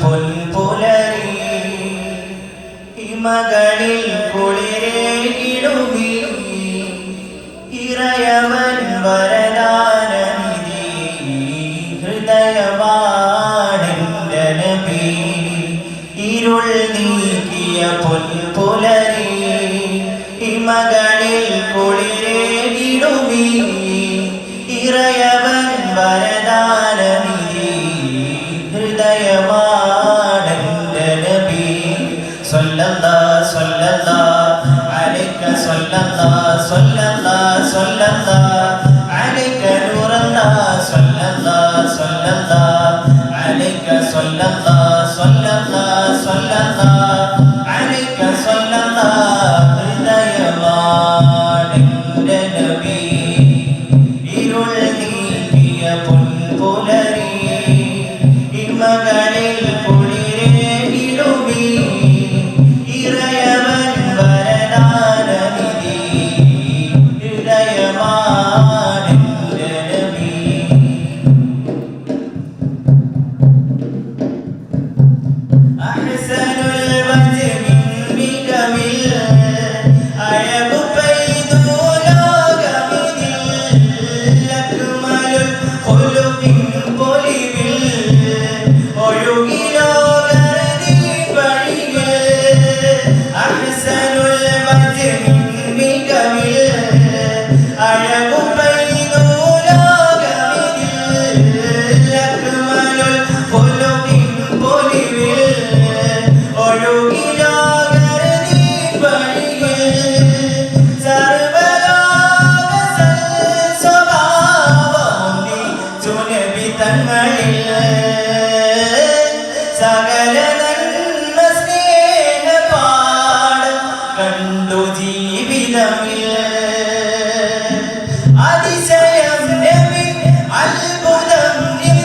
പൊൻപുലരി ഇമകളിൽ കുളിരേകിടുകി ഇറയവൻ വരദാനനിധി ഹൃദയവാടിന്റെ ഇരുൾ നീക്കിയ പൊൻപുലരി عليك صلى الله صلى الله صلى الله സുലഭി തങ്ങളിൽ സകല നന്മ സ്നേഹ പാടം കണ്ടു ജീവിതമിൽ അതിശയം അത്ഭുതം